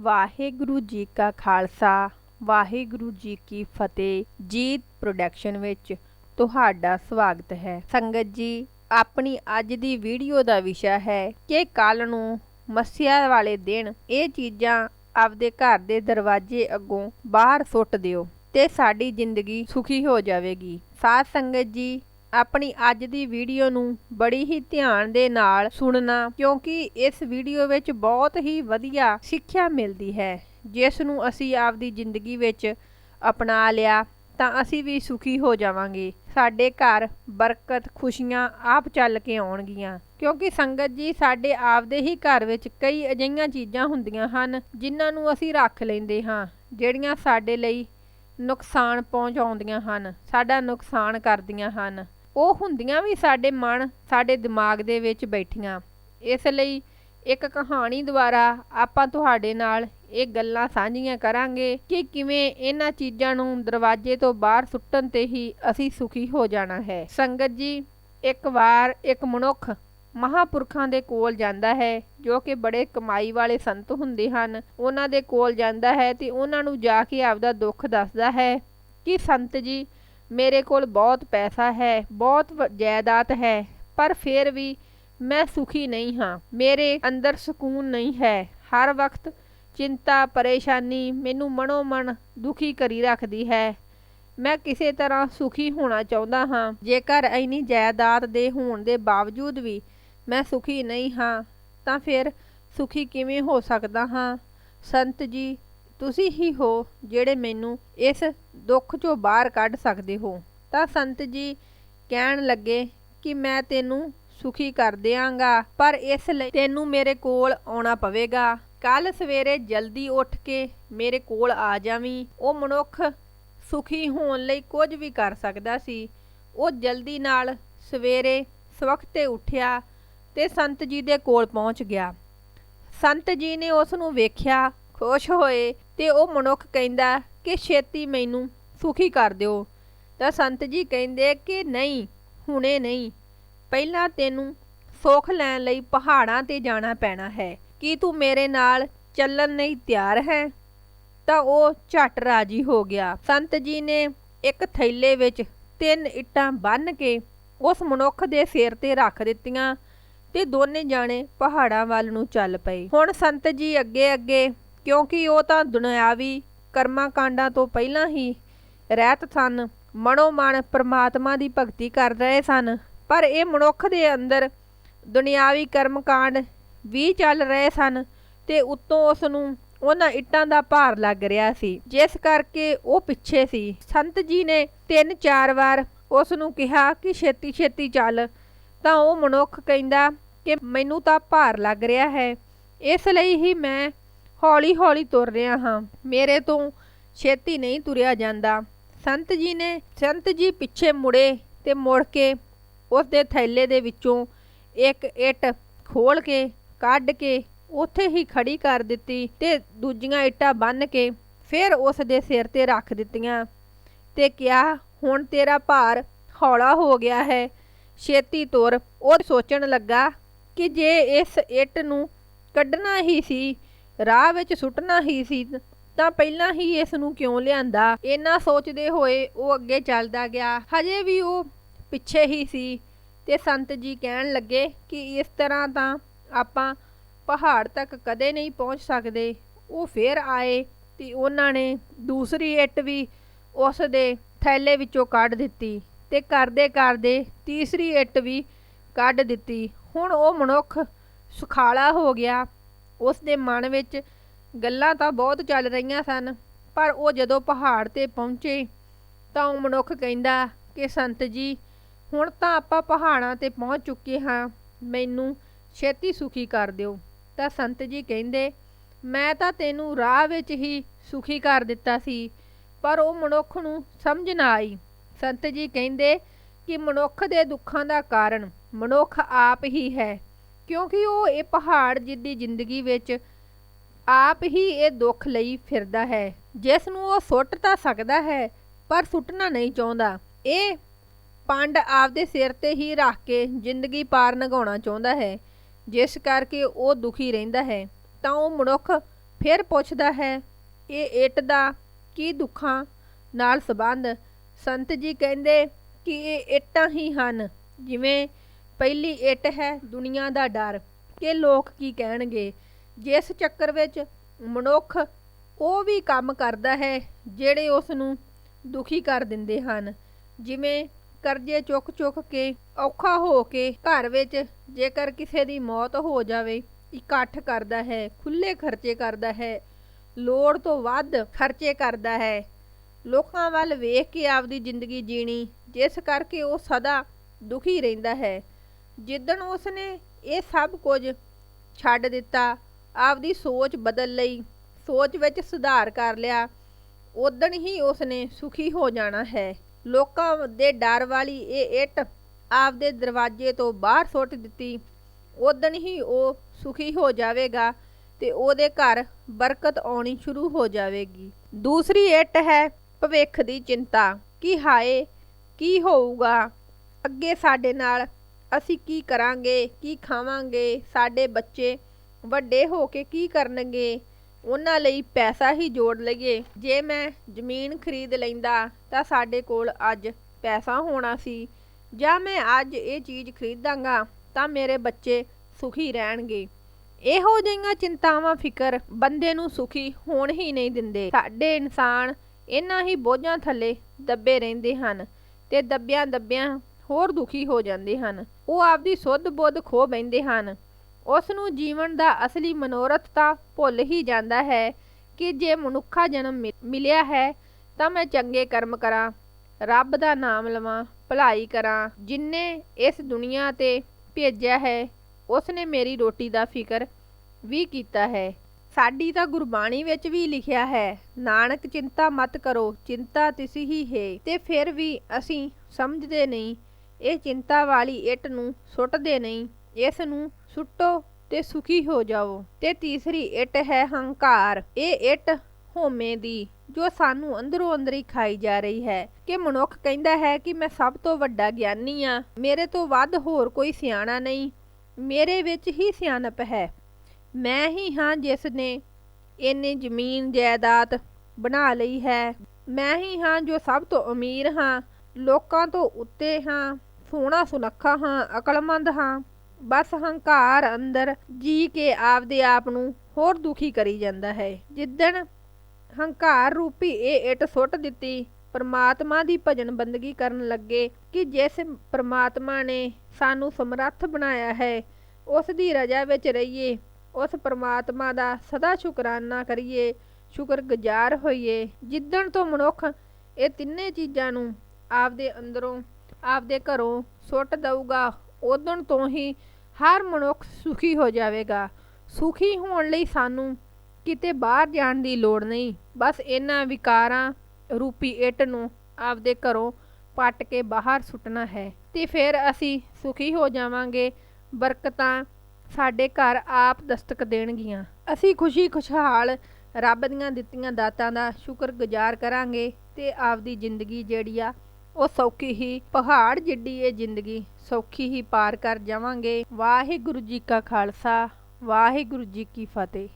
ਵਾਹਿਗੁਰੂ ਜੀ ਕਾ ਖਾਲਸਾ, ਵਾਹਿਗੁਰੂ ਜੀ ਕੀ ਫਤਿਹ। ਜੀਤ ਪ੍ਰੋਡਕਸ਼ਨ ਵਿੱਚ ਤੁਹਾਡਾ ਸਵਾਗਤ ਹੈ। ਸੰਗਤ ਜੀ, ਆਪਣੀ ਅੱਜ ਦੀ ਵੀਡੀਓ ਦਾ ਵਿਸ਼ਾ ਹੈ ਕਿ ਕੱਲ ਨੂੰ ਮੱਸਿਆ ਵਾਲੇ ਦਿਨ ਇਹ ਚੀਜ਼ਾਂ ਆਪਦੇ ਘਰ ਦੇ ਦਰਵਾਜ਼ੇ ਅੱਗੋਂ ਬਾਹਰ ਸੁੱਟ ਦਿਓ ਤੇ ਸਾਡੀ ਜ਼ਿੰਦਗੀ ਸੁਖੀ ਹੋ ਜਾਵੇਗੀ। ਸਾਧ ਸੰਗਤ ਜੀ ਆਪਣੀ ਅੱਜ ਦੀ ਵੀਡੀਓ ਨੂੰ ਬੜੀ ਹੀ ਧਿਆਨ ਦੇ ਨਾਲ ਸੁਣਨਾ, ਕਿਉਂਕਿ ਇਸ ਵੀਡੀਓ ਵਿੱਚ ਬਹੁਤ ਹੀ ਵਧੀਆ ਸਿੱਖਿਆ ਮਿਲਦੀ ਹੈ। ਜਿਸ ਨੂੰ ਅਸੀਂ ਆਪਦੀ ਜ਼ਿੰਦਗੀ ਵਿੱਚ ਅਪਣਾ ਲਿਆ, ਤਾਂ ਅਸੀਂ ਵੀ ਸੁਖੀ ਹੋ ਜਾਵਾਂਗੇ। ਸਾਡੇ ਘਰ ਬਰਕਤ ਖੁਸ਼ੀਆਂ ਆਪ ਚੱਲ ਕੇ ਆਉਣਗੀਆਂ, ਕਿਉਂਕਿ ਸੰਗਤ ਜੀ ਸਾਡੇ ਆਪਦੇ ਹੀ ਘਰ ਵਿੱਚ ਕਈ ਅਜਿਹੀਆਂ ਚੀਜ਼ਾਂ ਹੁੰਦੀਆਂ ਹਨ, ਜਿਨ੍ਹਾਂ ਨੂੰ ਅਸੀਂ ਰੱਖ ਲੈਂਦੇ ਹਾਂ, ਜਿਹੜੀਆਂ ਸਾਡੇ ਲਈ ਨੁਕਸਾਨ ਪਹੁੰਚਾਉਂਦੀਆਂ ਹਨ, ਸਾਡਾ ਨੁਕਸਾਨ ਕਰਦੀਆਂ ਹਨ। ਉਹ ਹੁੰਦੀਆਂ ਵੀ ਸਾਡੇ ਮਨ ਸਾਡੇ ਦਿਮਾਗ ਦੇ ਵਿੱਚ ਬੈਠੀਆਂ। ਇਸ ਲਈ ਇੱਕ ਕਹਾਣੀ ਦੁਆਰਾ ਆਪਾਂ ਤੁਹਾਡੇ ਨਾਲ ਇਹ ਗੱਲਾਂ ਸਾਂਝੀਆਂ ਕਰਾਂਗੇ ਕਿ ਕਿਵੇਂ ਇਹਨਾਂ ਚੀਜ਼ਾਂ ਨੂੰ ਦਰਵਾਜ਼ੇ ਤੋਂ ਬਾਹਰ ਸੁੱਟਣ ਤੇ ਹੀ ਅਸੀਂ ਸੁਖੀ ਹੋ ਜਾਣਾ ਹੈ। ਸੰਗਤ ਜੀ, ਇੱਕ ਵਾਰ ਇੱਕ ਮਨੁੱਖ ਮਹਾਪੁਰਖਾਂ ਦੇ ਕੋਲ ਜਾਂਦਾ ਹੈ, ਜੋ ਕਿ ਬੜੇ ਕਮਾਈ ਵਾਲੇ ਸੰਤ ਹੁੰਦੇ ਹਨ। ਉਹਨਾਂ ਦੇ ਕੋਲ ਜਾਂਦਾ ਹੈ ਤੇ ਉਹਨਾਂ ਨੂੰ ਜਾ ਕੇ ਆਪਦਾ ਦੁੱਖ ਦੱਸਦਾ ਹੈ ਕਿ ਸੰਤ ਜੀ ਮੇਰੇ ਕੋਲ ਬਹੁਤ ਪੈਸਾ ਹੈ, ਬਹੁਤ ਜਾਇਦਾਦ ਹੈ, ਪਰ ਫਿਰ ਵੀ ਮੈਂ ਸੁਖੀ ਨਹੀਂ ਹਾਂ। ਮੇਰੇ ਅੰਦਰ ਸਕੂਨ ਨਹੀਂ ਹੈ। ਹਰ ਵਕਤ ਚਿੰਤਾ, ਪਰੇਸ਼ਾਨੀ ਮੈਨੂੰ ਮਨੋ ਮਨ ਦੁਖੀ ਕਰੀ ਰੱਖਦੀ ਹੈ। ਮੈਂ ਕਿਸੇ ਤਰ੍ਹਾਂ ਸੁਖੀ ਹੋਣਾ ਚਾਹੁੰਦਾ ਹਾਂ। ਜੇਕਰ ਇੰਨੀ ਜਾਇਦਾਦ ਦੇ ਹੋਣ ਦੇ ਬਾਵਜੂਦ ਵੀ ਮੈਂ ਸੁਖੀ ਨਹੀਂ ਹਾਂ, ਤਾਂ ਫਿਰ ਸੁਖੀ ਕਿਵੇਂ ਹੋ ਸਕਦਾ ਹਾਂ? ਸੰਤ ਜੀ ਤੁਸੀਂ ਹੀ ਹੋ ਜਿਹੜੇ ਮੈਨੂੰ ਇਸ ਦੁੱਖ ਚੋਂ ਬਾਹਰ ਕੱਢ ਸਕਦੇ ਹੋ। ਤਾਂ ਸੰਤ ਜੀ ਕਹਿਣ ਲੱਗੇ ਕਿ ਮੈਂ ਤੈਨੂੰ ਸੁਖੀ ਕਰ ਦਿਆਂਗਾ, ਪਰ ਇਸ ਲਈ ਤੈਨੂੰ ਮੇਰੇ ਕੋਲ ਆਉਣਾ ਪਵੇਗਾ। ਕੱਲ ਸਵੇਰੇ ਜਲਦੀ ਉੱਠ ਕੇ ਮੇਰੇ ਕੋਲ ਆ ਜਾਵੀਂ। ਉਹ ਮਨੁੱਖ ਸੁਖੀ ਹੋਣ ਲਈ ਕੁਝ ਵੀ ਕਰ ਸਕਦਾ ਸੀ। ਉਹ ਜਲਦੀ ਨਾਲ ਸਵੇਰੇ ਸਵਖਤੇ ਉੱਠਿਆ ਤੇ ਸੰਤ ਜੀ ਦੇ ਕੋਲ ਪਹੁੰਚ ਗਿਆ। ਸੰਤ ਜੀ ਨੇ ਉਸ ਨੂੰ ਵੇਖਿਆ, ਖੁਸ਼ ਹੋਏ ਤੇ ਉਹ ਮਨੁੱਖ ਕਹਿੰਦਾ ਕਿ ਛੇਤੀ ਮੈਨੂੰ ਸੁਖੀ ਕਰ ਦਿਓ। ਤਾਂ ਸੰਤ ਜੀ ਕਹਿੰਦੇ ਕਿ ਨਹੀਂ, ਹੁਣੇ ਨਹੀਂ। ਪਹਿਲਾਂ ਤੈਨੂੰ ਸੁੱਖ ਲੈਣ ਲਈ ਪਹਾੜਾਂ ਤੇ ਜਾਣਾ ਪੈਣਾ ਹੈ। ਕੀ ਤੂੰ ਮੇਰੇ ਨਾਲ ਚੱਲਣ ਲਈ ਤਿਆਰ ਹੈ? ਤਾਂ ਉਹ ਝਟ ਰਾਜੀ ਹੋ ਗਿਆ। ਸੰਤ ਜੀ ਨੇ ਇੱਕ ਥੈਲੇ ਵਿੱਚ ਤਿੰਨ ਇੱਟਾਂ ਬੰਨ੍ਹ ਕੇ ਉਸ ਮਨੁੱਖ ਦੇ ਸਿਰ ਤੇ ਰੱਖ ਦਿੱਤੀਆਂ ਤੇ ਦੋਨੇ ਜਾਣੇ ਪਹਾੜਾਂ ਵੱਲ ਨੂੰ ਚੱਲ ਪਏ। ਹੁਣ ਸੰਤ ਜੀ ਅੱਗੇ ਅੱਗੇ ਕਿਉਂਕਿ ਉਹ ਤਾਂ ਦੁਨਿਆਵੀ ਕਰਮਾਂ ਕਾਂਡਾਂ ਤੋਂ ਪਹਿਲਾਂ ਹੀ ਰਹਿਤ ਸਨ। ਮਨੋ ਮਨ ਪ੍ਰਮਾਤਮਾ ਦੀ ਭਗਤੀ ਕਰ ਰਹੇ ਸਨ। ਪਰ ਇਹ ਮਨੁੱਖ ਦੇ ਅੰਦਰ ਦੁਨਿਆਵੀ ਕਰਮ ਕਾਂਡ ਵੀ ਚੱਲ ਰਹੇ ਸਨ ਤੇ ਉੱਤੋਂ ਉਸ ਨੂੰ ਉਹਨਾਂ ਇੱਟਾਂ ਦਾ ਭਾਰ ਲੱਗ ਰਿਹਾ ਸੀ। ਜਿਸ ਕਰਕੇ ਉਹ ਪਿੱਛੇ ਸੀ। ਸੰਤ ਜੀ ਨੇ ਤਿੰਨ ਚਾਰ ਵਾਰ ਉਸ ਨੂੰ ਕਿਹਾ ਕਿ ਛੇਤੀ ਛੇਤੀ ਚੱਲ। ਤਾਂ ਉਹ ਮਨੁੱਖ ਕਹਿੰਦਾ ਕਿ ਮੈਨੂੰ ਤਾਂ ਭਾਰ ਲੱਗ ਰਿਹਾ ਹੈ। ਇਸ ਲਈ ਹੀ ਮੈਂ ਹੌਲੀ ਹੌਲੀ ਤੁਰ ਰਿਹਾ ਹਾਂ। ਮੇਰੇ ਤੋਂ ਛੇਤੀ ਨਹੀਂ ਤੁਰਿਆ ਜਾਂਦਾ। ਸੰਤ ਜੀ ਨੇ, ਸੰਤ ਜੀ ਪਿੱਛੇ ਮੁੜੇ ਤੇ ਮੁੜ ਕੇ ਉਸ ਦੇ ਥੈਲੇ ਦੇ ਵਿੱਚੋਂ ਇੱਕ ਇੱਟ ਖੋਲ ਕੇ, ਕੱਢ ਕੇ ਉੱਥੇ ਹੀ ਖੜੀ ਕਰ ਦਿੱਤੀ ਤੇ ਦੂਜੀਆਂ ਇੱਟਾਂ ਬੰਨ ਕੇ ਫਿਰ ਉਸ ਦੇ ਸਿਰ ਤੇ ਰੱਖ ਦਿੱਤੀਆਂ ਤੇ ਕਿਹਾ, ਹੁਣ ਤੇਰਾ ਭਾਰ ਹੌਲਾ ਹੋ ਗਿਆ ਹੈ। ਛੇਤੀ ਤੁਰ। ਉਹ ਸੋਚਣ ਲੱਗਾ ਕਿ ਜੇ ਇਸ ਇੱਟ ਨੂੰ ਕੱਢਣਾ ਹੀ ਸੀ ਰਾਹ ਵਿੱਚ ਸੁੱਟਣਾ ਹੀ ਸੀ, ਤਾਂ ਪਹਿਲਾਂ ਹੀ ਇਸ ਨੂੰ ਕਿਉਂ ਲਿਆਂਦਾ? ਇਹਨਾਂ ਸੋਚਦੇ ਹੋਏ ਉਹ ਅੱਗੇ ਚੱਲਦਾ ਗਿਆ। ਹਜੇ ਵੀ ਉਹ ਪਿੱਛੇ ਹੀ ਸੀ ਤੇ ਸੰਤ ਜੀ ਕਹਿਣ ਲੱਗੇ ਕਿ ਇਸ ਤਰ੍ਹਾਂ ਤਾਂ ਆਪਾਂ ਪਹਾੜ ਤੱਕ ਕਦੇ ਨਹੀਂ ਪਹੁੰਚ ਸਕਦੇ। ਉਹ ਫੇਰ ਆਏ ਤੇ ਉਹਨਾਂ ਨੇ ਦੂਸਰੀ ਇੱਟ ਵੀ ਉਸ ਦੇ ਥੈਲੇ ਵਿੱਚੋਂ ਕੱਢ ਦਿੱਤੀ ਤੇ ਕਰਦੇ ਕਰਦੇ ਤੀਸਰੀ ਇੱਟ ਵੀ ਕੱਢ ਦਿੱਤੀ। ਹੁਣ ਉਹ ਮਨੁੱਖ ਸੁਖਾਲਾ ਹੋ ਗਿਆ। ਉਸ ਦੇ ਮਨ ਵਿੱਚ ਗੱਲਾਂ ਤਾਂ ਬਹੁਤ ਚੱਲ ਰਹੀਆਂ ਸਨ, ਪਰ ਉਹ ਜਦੋਂ ਪਹਾੜ ਤੇ ਪਹੁੰਚੇ ਤਾਂ ਉਹ ਮਨੁੱਖ ਕਹਿੰਦਾ ਕਿ, ਸੰਤ ਜੀ, ਹੁਣ ਤਾਂ ਆਪਾਂ ਪਹਾੜਾਂ ਤੇ ਪਹੁੰਚ ਚੁੱਕੇ ਹਾਂ, ਮੈਨੂੰ ਛੇਤੀ ਸੁਖੀ ਕਰ ਦਿਓ। ਤਾਂ ਸੰਤ ਜੀ ਕਹਿੰਦੇ, ਮੈਂ ਤਾਂ ਤੈਨੂੰ ਰਾਹ ਵਿੱਚ ਹੀ ਸੁਖੀ ਕਰ ਦਿੱਤਾ ਸੀ, ਪਰ ਉਹ ਮਨੁੱਖ ਨੂੰ ਸਮਝ ਨਾ ਆਈ। ਸੰਤ ਜੀ ਕਹਿੰਦੇ ਕਿ ਮਨੁੱਖ ਦੇ ਦੁੱਖਾਂ ਦਾ ਕਾਰਨ ਮਨੁੱਖ ਆਪ ਹੀ ਹੈ। ਕਿਉਂਕਿ ਉਹ ਇਹ ਪਹਾੜ ਜਿੱਦੀ ਜ਼ਿੰਦਗੀ ਵਿੱਚ ਆਪ ਹੀ ਇਹ ਦੁੱਖ ਲਈ ਫਿਰਦਾ ਹੈ। ਜਿਸ ਨੂੰ ਉਹ ਸੁੱਟ ਤਾਂ ਸਕਦਾ ਹੈ, ਪਰ ਸੁੱਟਣਾ ਨਹੀਂ ਚਾਹੁੰਦਾ। ਇਹ ਪੰਡ ਆਪਦੇ ਸਿਰ ਤੇ ਹੀ ਰੱਖ ਕੇ ਜ਼ਿੰਦਗੀ ਪਾਰ ਲੰਘਾਉਣਾ ਚਾਹੁੰਦਾ ਹੈ। ਜਿਸ ਕਰਕੇ ਉਹ ਦੁਖੀ ਰਹਿੰਦਾ ਹੈ। ਤਾਂ ਉਹ ਮਨੁੱਖ ਫਿਰ ਪੁੱਛਦਾ ਹੈ, ਇਹ ਇੱਟ ਦਾ ਕੀ ਦੁੱਖਾਂ ਨਾਲ ਸੰਬੰਧ? ਸੰਤ ਜੀ ਕਹਿੰਦੇ ਕਿ ਇਹ ਇੱਟਾਂ ਹੀ ਹਨ, ਜਿਵੇਂ ਪਹਿਲੀ ਇੱਟ ਹੈ ਦੁਨੀਆ ਦਾ ਡਰ, ਕਿ ਲੋਕ ਕੀ ਕਹਿਣਗੇ? ਜਿਸ ਚੱਕਰ ਵਿੱਚ ਮਨੁੱਖ ਉਹ ਵੀ ਕੰਮ ਕਰਦਾ ਹੈ ਜਿਹੜੇ ਉਸ ਨੂੰ ਦੁਖੀ ਕਰ ਦਿੰਦੇ ਹਨ। ਜਿਵੇਂ ਕਰਜ਼ੇ ਚੁੱਕ ਚੁੱਕ ਕੇ ਔਖਾ ਹੋ ਕੇ ਘਰ ਵਿੱਚ ਜੇਕਰ ਕਿਸੇ ਦੀ ਮੌਤ ਹੋ ਜਾਵੇ, ਇਕੱਠ ਕਰਦਾ ਹੈ ਖੁੱਲੇ ਖਰਚੇ ਕਰਦਾ ਹੈ, ਲੋੜ ਤੋਂ ਵੱਧ ਖਰਚੇ ਕਰਦਾ ਹੈ। ਲੋਕਾਂ ਵੱਲ ਵੇਖ ਕੇ ਆਪਦੀ ਜ਼ਿੰਦਗੀ ਜੀਣੀ, ਜਿਸ ਕਰਕੇ ਉਹ ਸਦਾ ਦੁਖੀ ਰਹਿੰਦਾ ਹੈ। ਜਿੱਦਣ ਉਸਨੇ ਇਹ ਸਭ ਕੁਝ ਛੱਡ ਦਿੱਤਾ, ਆਪਦੀ ਸੋਚ ਬਦਲ ਲਈ, ਸੋਚ ਵਿੱਚ ਸੁਧਾਰ ਕਰ ਲਿਆ ਉਦਣ ਹੀ ਉਸਨੇ ਸੁਖੀ ਹੋ ਜਾਣਾ ਹੈ। ਲੋਕਾਂ ਦੇ ਡਰ ਵਾਲੀ ਇਹ ਇੱਟ ਆਪਦੇ ਦਰਵਾਜ਼ੇ ਤੋਂ ਬਾਹਰ ਸੁੱਟ ਦਿੱਤੀ। ਉਦਣ ਹੀ ਉਹ ਸੁਖੀ ਹੋ ਜਾਵੇਗਾ ਤੇ ਉਹਦੇ ਘਰ ਬਰਕਤ ਆਉਣੀ ਸ਼ੁਰੂ ਹੋ ਜਾਵੇਗੀ। ਦੂਸਰੀ ਇੱਟ ਹੈ ਭਵਿੱਖ ਦੀ ਚਿੰਤਾ। ਕਿ ਹਾਏ, ਕੀ ਹੋਊਗਾ? ਅੱਗੇ ਸਾਡੇ ਨਾਲ ਅਸੀਂ ਕੀ ਕਰਾਂਗੇ, ਕੀ ਖਾਵਾਂਗੇ, ਸਾਡੇ ਬੱਚੇ ਵੱਡੇ ਹੋ ਕੇ ਕੀ ਕਰਨਗੇ? ਉਹਨਾਂ ਲਈ ਪੈਸਾ ਹੀ ਜੋੜ ਲਈਏ। ਜੇ ਮੈਂ ਜ਼ਮੀਨ ਖਰੀਦ ਲੈਂਦਾ ਤਾਂ ਸਾਡੇ ਕੋਲ ਅੱਜ ਪੈਸਾ ਹੋਣਾ ਸੀ। ਜਾਂ ਮੈਂ ਅੱਜ ਇਹ ਚੀਜ਼ ਖਰੀਦਾਂਗਾ ਤਾਂ ਮੇਰੇ ਬੱਚੇ ਸੁਖੀ ਰਹਿਣਗੇ। ਇਹੋ ਜਿਹੀਆਂ ਚਿੰਤਾਵਾਂ, ਫਿਕਰ ਬੰਦੇ ਨੂੰ ਸੁਖੀ ਹੋਣ ਹੀ ਨਹੀਂ ਦਿੰਦੇ। ਸਾਡੇ ਇਨਸਾਨ ਇਹਨਾਂ ਹੀ ਬੋਝਾਂ ਥੱਲੇ ਦੱਬੇ ਰਹਿੰਦੇ ਹਨ ਤੇ ਦੱਬਿਆਂ ਦੱਬਿਆਂ ਹੋਰ ਦੁਖੀ ਹੋ ਜਾਂਦੇ ਹਨ। ਉਹ ਆਪਦੀ ਸੁੱਧ ਬੁੱਧ ਖੋ ਬੈਂਦੇ ਹਨ। ਉਸ ਨੂੰ ਜੀਵਨ ਦਾ ਅਸਲੀ ਮਨੋਰਥ ਤਾਂ ਭੁੱਲ ਹੀ ਜਾਂਦਾ ਹੈ ਕਿ ਜੇ ਮਨੁੱਖਾ ਜਨਮ ਮਿ- ਮਿਲਿਆ ਹੈ ਤਾਂ ਮੈਂ ਚੰਗੇ ਕਰਮ ਕਰਾਂ, ਰੱਬ ਦਾ ਨਾਮ ਲਵਾਂ, ਭਲਾਈ ਕਰਾਂ। ਜਿਨਨੇ ਇਸ ਦੁਨੀਆ ਤੇ ਭੇਜਿਆ ਹੈ, ਉਸ ਨੇ ਮੇਰੀ ਰੋਟੀ ਦਾ ਫਿਕਰ ਵੀ ਕੀਤਾ ਹੈ। ਸਾਡੀ ਤਾਂ ਗੁਰਬਾਣੀ ਵਿੱਚ ਵੀ ਲਿਖਿਆ ਹੈ, ਨਾਨਕ ਚਿੰਤਾ ਮਤ ਕਰੋ, ਚਿੰਤਾ ਤਿਸੀ ਹੀ ਹੈ। ਤੇ ਫਿਰ ਵੀ ਅਸੀਂ ਸਮਝਦੇ ਨਹੀਂ ਇਹ ਚਿੰਤਾ ਵਾਲੀ ਇੱਟ ਨੂੰ ਸੁੱਟਦੇ ਨਹੀਂ। ਇਸ ਨੂੰ ਸੁੱਟੋ ਤੇ ਸੁਖੀ ਹੋ ਜਾਓ ਤੇ ਤੀਸਰੀ ਇੱਟ ਹੈ ਹੰਕਾਰ। ਇਹ ਇੱਟ ਹੋਮੇ ਦੀ, ਜੋ ਸਾਨੂੰ ਅੰਦਰੋਂ ਅੰਦਰ ਹੀ ਖਾਈ ਜਾ ਰਹੀ ਹੈ। ਕਿ ਮਨੁੱਖ ਕਹਿੰਦਾ ਹੈ ਕਿ ਮੈਂ ਸਭ ਤੋਂ ਵੱਡਾ ਗਿਆਨੀ ਆ ਮੇਰੇ ਤੋਂ ਵੱਧ ਹੋਰ ਕੋਈ ਸਿਆਣਾ ਨਹੀਂ। ਮੇਰੇ ਵਿੱਚ ਹੀ ਸਿਆਣਪ ਹੈ। ਮੈਂ ਹੀ ਹਾਂ ਜਿਸ ਨੇ ਇੰਨੀ ਜ਼ਮੀਨ, ਜਾਇਦਾਦ ਬਣਾ ਲਈ ਹੈ। ਮੈਂ ਹੀ ਹਾਂ ਜੋ ਸਭ ਤੋਂ ਅਮੀਰ ਹਾਂ। ਲੋਕਾਂ ਤੋਂ ਉੱਤੇ ਹਾਂ। ਸੋਹਣਾ ਸੁਨੱਖਾ ਹਾਂ, ਅਕਲਮੰਦ ਹਾਂ। ਬਸ ਹੰਕਾਰ ਅੰਦਰ ਜੀ ਕੇ ਆਪਦੇ ਆਪ ਨੂੰ ਹੋਰ ਦੁਖੀ ਕਰੀ ਜਾਂਦਾ ਹੈ। ਜਿੱਦਣ ਹੰਕਾਰ ਰੂਪੀ ਇਹ ਇੱਟ ਸੁੱਟ ਦਿੱਤੀ, ਪਰਮਾਤਮਾ ਦੀ ਭਜਨ ਬੰਦਗੀ ਕਰਨ ਲੱਗੇ ਕਿ ਜਿਸ ਪਰਮਾਤਮਾ ਨੇ ਸਾਨੂੰ ਸਮਰੱਥ ਬਣਾਇਆ ਹੈ, ਉਸ ਦੀ ਰਜਾ ਵਿੱਚ ਰਹੀਏ, ਉਸ ਪਰਮਾਤਮਾ ਦਾ ਸਦਾ ਸ਼ੁਕਰਾਨਾ ਕਰੀਏ, ਸ਼ੁਕਰਗੁਜ਼ਾਰ ਹੋਈਏ। ਜਿੱਦਣ ਤੋਂ ਮਨੁੱਖ ਇਹ ਤਿੰਨੇ ਚੀਜ਼ਾਂ ਨੂੰ ਆਪਦੇ ਅੰਦਰੋਂ ਆਪਦੇ ਘਰੋਂ ਸੁੱਟ ਦਊਗਾ ਉਦੋਂ ਤੋਂ ਹੀ ਹਰ ਮਨੁੱਖ ਸੁਖੀ ਹੋ ਜਾਵੇਗਾ। ਸੁਖੀ ਹੋਣ ਲਈ ਸਾਨੂੰ ਕਿਤੇ ਬਾਹਰ ਜਾਣ ਦੀ ਲੋੜ ਨਹੀਂ। ਬਸ ਇਹਨਾਂ ਵਿਕਾਰਾਂ ਰੂਪੀ ਇੱਟ ਨੂੰ ਆਪਦੇ ਘਰੋਂ ਪੱਟ ਕੇ ਬਾਹਰ ਸੁੱਟਣਾ ਹੈ ਤੇ ਫਿਰ ਅਸੀਂ ਸੁਖੀ ਹੋ ਜਾਵਾਂਗੇ। ਬਰਕਤਾਂ ਸਾਡੇ ਘਰ ਆਪ ਦਸਤਕ ਦੇਣਗੀਆਂ। ਅਸੀਂ ਖੁਸ਼ੀ, ਖੁਸ਼ਹਾਲ ਰੱਬ ਦੀਆਂ ਦਿੱਤੀਆਂ ਦਾਤਾਂ ਦਾ ਸ਼ੁਕਰਗੁਜ਼ਾਰ ਕਰਾਂਗੇ ਤੇ ਆਪਦੀ ਜ਼ਿੰਦਗੀ ਜਿਹੜੀ ਆ ਉਹ ਸੌਖੀ ਹੀ ਪਹਾੜ ਜਿੱਡੀ ਇਹ ਜ਼ਿੰਦਗੀ, ਸੌਖੀ ਹੀ ਪਾਰ ਕਰ ਜਾਵਾਂਗੇ। ਵਾਹਿਗੁਰੂ ਜੀ ਕਾ ਖਾਲਸਾ, ਵਾਹਿਗੁਰੂ ਜੀ ਕੀ ਫਤਿਹ।